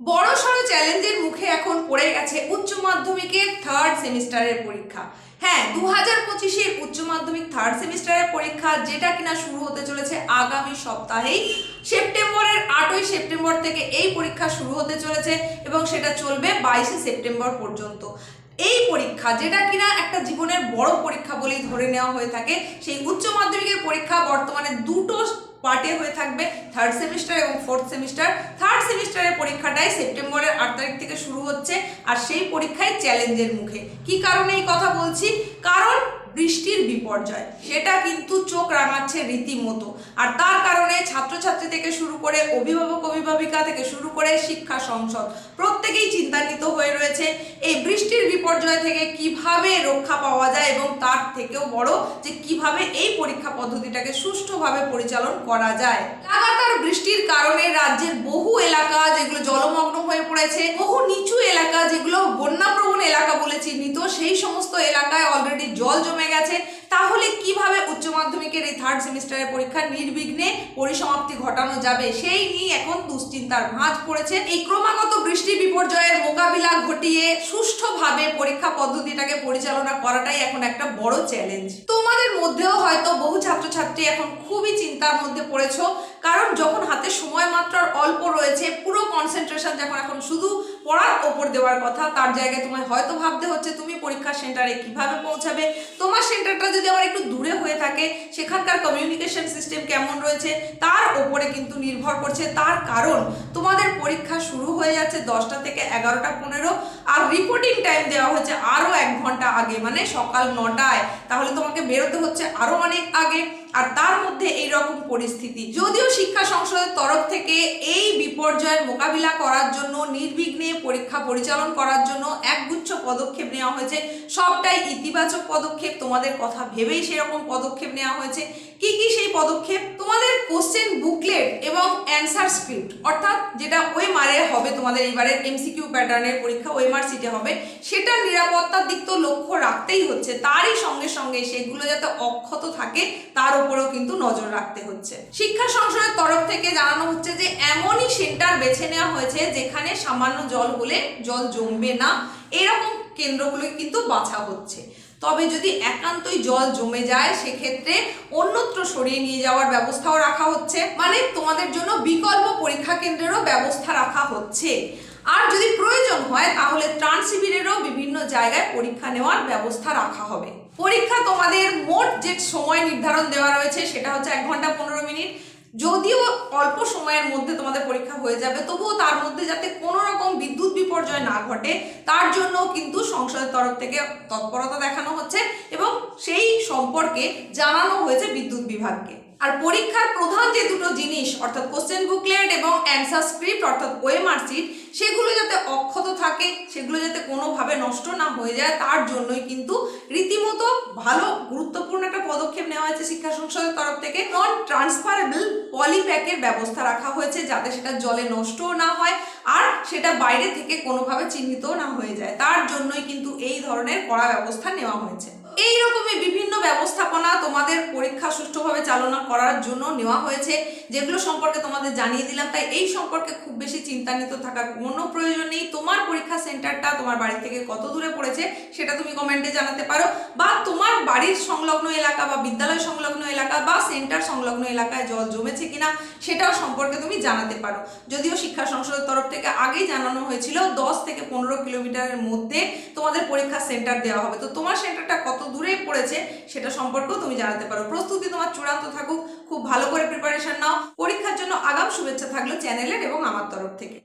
বড় সড়ো চ্যালেঞ্জের মুখে এখন পড়ে গেছে উচ্চ মাধ্যমিকের থার্ড সেমিস্টারের পরীক্ষা। হ্যাঁ দু হাজার পঁচিশের উচ্চ মাধ্যমিক থার্ড সেমিস্টারের পরীক্ষা যেটা কিনা শুরু হতে চলেছে আগামী সপ্তাহেই। সেপ্টেম্বরের আটই সেপ্টেম্বর থেকে এই পরীক্ষা শুরু হতে চলেছে এবং সেটা চলবে বাইশে সেপ্টেম্বর পর্যন্ত। এই পরীক্ষা যেটা কিনা একটা জীবনের বড় পরীক্ষা বলেই ধরে নেওয়া হয়ে থাকে, সেই উচ্চ মাধ্যমিকের পরীক্ষা বর্তমানে দুটো পার্টে হয়ে থাকবে থার্ড সেমিস্টার এবং ফোর্থ সেমিস্টার থার্ড সেমিস্টারের পরীক্ষাটাই সেপ্টেম্বরের আট তারিখ থেকে শুরু হচ্ছে, আর সেই পরীক্ষায় চ্যালেঞ্জের মুখে। কি কারণে এই কথা বলছি? কারণ বৃষ্টির বিপর্যয়। সেটা কিন্তু চোখ রাঙাচ্ছে রীতিমতো। আর তার কারণে ছাত্রছাত্রী থেকে শুরু করে অভিভাবক, অভিভাবিকা থেকে শুরু করে শিক্ষা সংসদ প্রত্যেকেই চিন্তান্বিত হয়ে রয়েছে এই বৃষ্টির বিপর্যয় থেকে কীভাবে রক্ষা পাওয়া যায় এবং তার থেকেও বড় যে কীভাবে এই পরীক্ষা পদ্ধতিটাকে সুষ্ঠুভাবে পরিচালন করা যায়। লাগাতার বৃষ্টির কারণে রাজ্যের বহু এলাকা যেগুলো জলমগ্ন হয়ে পড়েছে, বহু নিচু এলাকা যেগুলো বন্যাপ্রবণ এলাকা সেই সমস্ত এলাকায় অলরেডি জল জমে গেছে। তাহলে কীভাবে উচ্চ মাধ্যমিকের এই থার্ড সেমিস্টারের পরীক্ষা নির্বিঘ্নে পরিসমাপ্তি ঘটানো যাবে? সেই নিয়ে এখন দুশ্চিন্তার ভাঁজ পড়েছে। এই ক্রমাগত বৃষ্টি বিপর্যয়ের মোকাবিলা ঘটিয়ে সুষ্ঠুভাবে পরীক্ষা পদ্ধতিটাকে পরিচালনা করাটাই এখন একটা বড় চ্যালেঞ্জ তোমাদের মধ্যেও হয়তো বহু ছাত্রছাত্রী এখন খুবই চিন্তার মধ্যে পড়েছো। কারণ যখন হাতে সময় মাত্র আর অল্প রয়েছে, পুরো কনসেন্ট্রেশন যখন এখন শুধু পড়ার ওপর দেওয়ার কথা, তার জায়গায় তোমায় হয়তো ভাবতে হচ্ছে তুমি পরীক্ষা সেন্টারে কীভাবে পৌঁছাবে। তোমার সেন্টারটা যদি আবার একটু দূরে হয়ে থাকে, সেখানকার কমিউনিকেশন সিস্টেম কেমন রয়েছে, তার ওপরে কিন্তু নির্ভর করছে, তার কারণ। তোমাদের পরীক্ষা শুরু হয়ে যাচ্ছে দশটা থেকে এগারোটা পনেরো, আর রিপোর্টিং টাইম দেওয়া হচ্ছে আরও এক ঘণ্টা আগে মানে সকাল নটায়। তাহলে তোমাকে বেরোতে হচ্ছে আরও অনেক আগে, আর তার মধ্যে এই রকম পরিস্থিতি। যদিও শিক্ষা সংসদের তরফ থেকে এই বিপর্যয়ের মোকাবিলা করার জন্য নির্বিঘ্নে পরীক্ষা পরিচালন করার জন্য একগুচ্ছ পদক্ষেপ নেওয়া হয়েছে। সবটাই ইতিবাচক পদক্ষেপ। তোমাদের কথা ভেবেই সেরকম পদক্ষেপ নেওয়া হয়েছে। কি কি সেই পদক্ষেপ? তোমাদের কোশ্চেন বুকলেট এবং অ্যান্সার স্ক্রিপ্ট অর্থাৎ যেটা ওই মারে হবে তোমাদের এইবারের এমসিকিউ প্যাটার্নের পরীক্ষা ওয়েমার সিটে হবে, সেটার নিরাপত্তার দিক তো লক্ষ্য রাখতেই হচ্ছে। তারই সঙ্গে সঙ্গে সেগুলো যাতে অক্ষত থাকে, তার উপরেও কিন্তু নজর রাখতে হচ্ছে। শিক্ষা সংসদের তরফ থেকে জানানো হচ্ছে যে, এমনই সেন্টার বেছে নেওয়া হয়েছে যেখানে সামান্য জল হলে জল জমবে না। এরকম কেন্দ্রগুলো কিন্তু বাছা হচ্ছে। তবে যদি একান্তই জল জমে যায়, সেক্ষেত্রে অন্যত্র সরিয়ে নিয়ে যাওয়ার ব্যবস্থাও রাখা হচ্ছে। মানে তোমাদের জন্য বিকল্প পরীক্ষা কেন্দ্রেরও ব্যবস্থা রাখা হচ্ছে। আর যদি প্রয়োজন হয়, তাহলে ত্রাণ শিবিরেরও বিভিন্ন জায়গায় পরীক্ষা নেওয়ার ব্যবস্থা রাখা হবে। পরীক্ষা তোমাদের মোট যে সময় নির্ধারণ দেওয়া রয়েছে, সেটা হচ্ছে এক ঘণ্টা পনেরো মিনিট। যদিও অল্প সময়ের মধ্যে তোমাদের পরীক্ষা হয়ে যাবে, তবুও তার মধ্যে যাতে কোনো রকম বিদ্যুৎ বিপর্যয় না ঘটে, তার জন্য কিন্তু সংসদের তরফ থেকে তৎপরতা দেখানো হচ্ছে এবং সেই সম্পর্কে জানানো হয়েছে বিদ্যুৎ বিভাগকে। আর পরীক্ষার প্রধান যে দুটো জিনিস, অর্থাৎ কোশ্চেন এবং অ্যান্সার স্ক্রিপ্ট অর্থাৎ ওয়েমার সিট সেগুলো যাতে অক্ষত থাকে, সেগুলো যাতে কোনোভাবে নষ্ট না হয়ে যায়, তার জন্যই কিন্তু রীতিমতো ভালো, গুরুত্বপূর্ণ একটা পদক্ষেপ নেওয়া হয়েছে শিক্ষা সংসদের তরফ থেকে। নন ট্রান্সফারেবল পলিপ্যাকের ব্যবস্থা রাখা হয়েছে যাতে সেটা জলে নষ্টও না হয় আর সেটা বাইরে থেকে কোনোভাবে চিহ্নিতও না হয়ে যায়। তার জন্যই কিন্তু এই ধরনের কড়া ব্যবস্থা নেওয়া হয়েছে। এই রকমই বিভিন্ন ব্যবস্থাপনা তোমাদের পরীক্ষা সুষ্ঠুভাবে চালনা করার জন্য নেওয়া হয়েছে, যেগুলো সম্পর্কে তোমাদের জানিয়ে দিলাম। তাই এই সম্পর্কে খুব বেশি চিন্তান্বিত থাকার কোনো প্রয়োজন নেই। তোমার পরীক্ষা সেন্টারটা তোমার বাড়ি থেকে কত দূরে পড়েছে, সেটা তুমি কমেন্টে জানাতে পারো। বা বাড়ির সংলগ্ন এলাকা বা বিদ্যালয় সংলগ্ন এলাকা বা সেন্টার সংলগ্ন এলাকায় জল জমেছে কিনা সেটাও সম্পর্কে তুমি জানাতে পারো। যদিও শিক্ষা সংসদের তরফ থেকে আগেই জানানো হয়েছিল দশ থেকে পনেরো কিলোমিটারের মধ্যে তোমাদের পরীক্ষা সেন্টার দেওয়া হবে। তো তোমার সেন্টারটা কত দূরে পড়েছে সেটা সম্পর্কেও তুমি জানাতে পারো। প্রস্তুতি তোমার চূড়ান্ত থাকুক। খুব ভালো করে প্রিপারেশন নাও। পরীক্ষার জন্য আগাম শুভেচ্ছা থাকল চ্যানেলের এবং আমার তরফ থেকে।